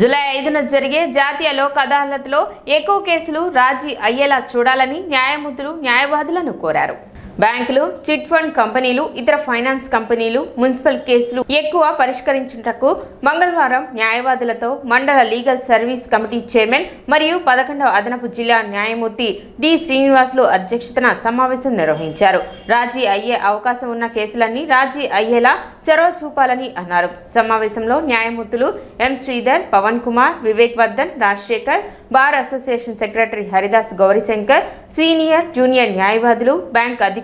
July ఐదున జరిగే జాతీయ లోక్ అదాలత్లో ఎక్కువ కేసులు రాజీ అయ్యేలా చూడాలని న్యాయమూర్తులు న్యాయవాదులను కోరారు. బ్యాంకులు చిట్ ఫండ్ కంపెనీలు ఇతర ఫైనాన్స్ కంపెనీలు మున్సిపల్ కేసులు ఎక్కువ పరిష్కరించుటకు మంగళవారం న్యాయవాదులతో మండల లీగల్ సర్వీస్ కమిటీ చైర్మన్ మరియు పదకొండవ అదనపు జిల్లా న్యాయమూర్తి డి. శ్రీనివాసులు అధ్యక్షతన సమావేశం నిర్వహించారు. రాజీ అయ్యే అవకాశం ఉన్న కేసులన్నీ రాజీ అయ్యేలా చొరవ చూపాలని అన్నారు. సమావేశంలో న్యాయమూర్తులు M. Sridhar Pavan Kumar Vivek Vardhan Rajasekhar bar association secretary Haridas Gaurishankar senior junior న్యాయవాదులు బ్యాంక్ అధికారులు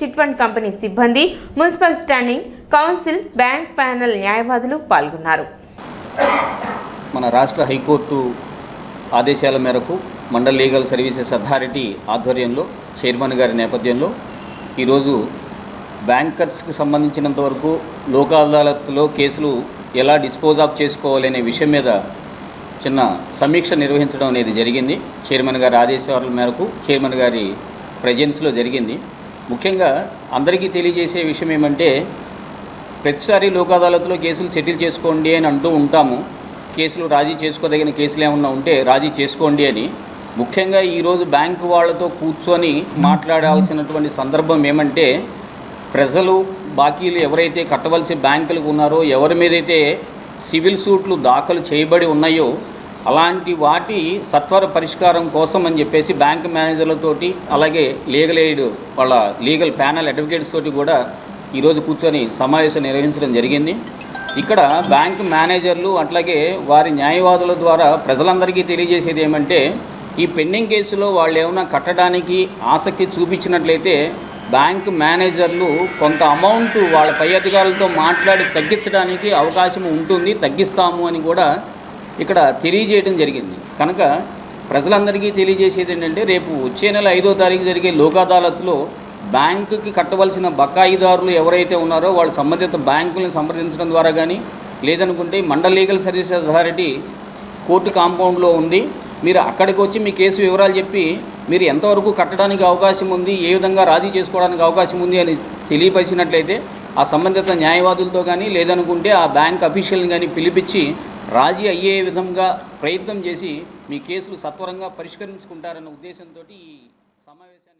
చిట్ ఫండ్ కంపెనీ సిబ్బంది municipal standing council bank panel న్యాయవాదులు పాల్గొన్నారు. మన రాష్ట్ర హైకోర్టు ఆదేశాల మేరకు మండల్ లీగల్ సర్వీసెస్ అథారిటీ ఆధ్వర్యంలో చైర్మన్ గారి నేపథ్యంలో ఈరోజు బ్యాంకర్స్కి సంబంధించినంత వరకు లోక్ అదాలత్లో కేసులు ఎలా డిస్పోజ్ ఆఫ్ చేసుకోవాలి అనే విషయం మీద చిన్న సమీక్ష నిర్వహించడం అనేది జరిగింది. చైర్మన్ గారి ఆదేశాల మేరకు చైర్మన్ గారి ప్రజెన్స్లో జరిగింది. ముఖ్యంగా అందరికీ తెలియజేసే విషయం ఏమంటే ప్రతిసారి లోక్ అదాలత్లో కేసులు సెటిల్ చేసుకోండి అని అంటూ ఉంటాము. కేసులు రాజీ చేసుకోదగిన కేసులు ఏమన్నా ఉంటే రాజీ చేసుకోండి అని. ముఖ్యంగా ఈరోజు బ్యాంకు వాళ్ళతో కూర్చొని మాట్లాడాల్సినటువంటి సందర్భం ఏమంటే ప్రజలు బాకీలు ఎవరైతే కట్టవలసి బ్యాంకులకు ఉన్నారో ఎవరి మీదైతే సివిల్ సూట్లు దాఖలు చేయబడి ఉన్నాయో అలాంటి వాటి సత్వర పరిష్కారం కోసం అని చెప్పేసి బ్యాంక్ మేనేజర్లతోటి అలాగే లీగల్ ఎయిడ్ వాళ్ళ లీగల్ ప్యానల్ అడ్వకేట్స్ తోటి కూడా ఈరోజు కూర్చొని సమావేశం నిర్వహించడం జరిగింది. ఇక్కడ బ్యాంక్ మేనేజర్లు అట్లాగే వారి న్యాయవాదుల ద్వారా ప్రజలందరికీ తెలియజేసేది ఏమంటే ఈ పెండింగ్ కేసులో వాళ్ళు ఏమైనా కట్టడానికి ఆసక్తి చూపించినట్లయితే బ్యాంక్ మేనేజర్లు కొంత అమౌంట్ వాళ్ళ పై అధికారులతో మాట్లాడి తగ్గించడానికి అవకాశం ఉంటుంది తగ్గిస్తాము అని కూడా ఇక్కడ తెలియజేయడం జరిగింది. కనుక ప్రజలందరికీ తెలియజేసేది ఏంటంటే రేపు వచ్చే నెల ఐదో తారీఖు జరిగే లోక్ అదాలత్లో బ్యాంకుకి కట్టవలసిన బకాయిదారులు ఎవరైతే ఉన్నారో వాళ్ళు సంబంధిత బ్యాంకులను సంప్రదించడం ద్వారా కానీ లేదనుకుంటే mandal legal service authority court కాంపౌండ్లో ఉంది. మీరు అక్కడికి వచ్చి మీ కేసు వివరాలు చెప్పి మీరు ఎంతవరకు కట్టడానికి అవకాశం ఉంది ఏ విధంగా రాజీ చేసుకోవడానికి అవకాశం ఉంది అని తెలియపరిచినట్లయితే ఆ సంబంధిత న్యాయవాదులతో కానీ లేదనుకుంటే ఆ బ్యాంక్ అఫీషియల్ని కానీ పిలిపించి రాజీ అయ్యే విధంగా ప్రయత్నం చేసి మీ కేసులు సత్వరంగా పరిష్కరించుకుంటారన్న ఉద్దేశంతో ఈ సమావేశాన్ని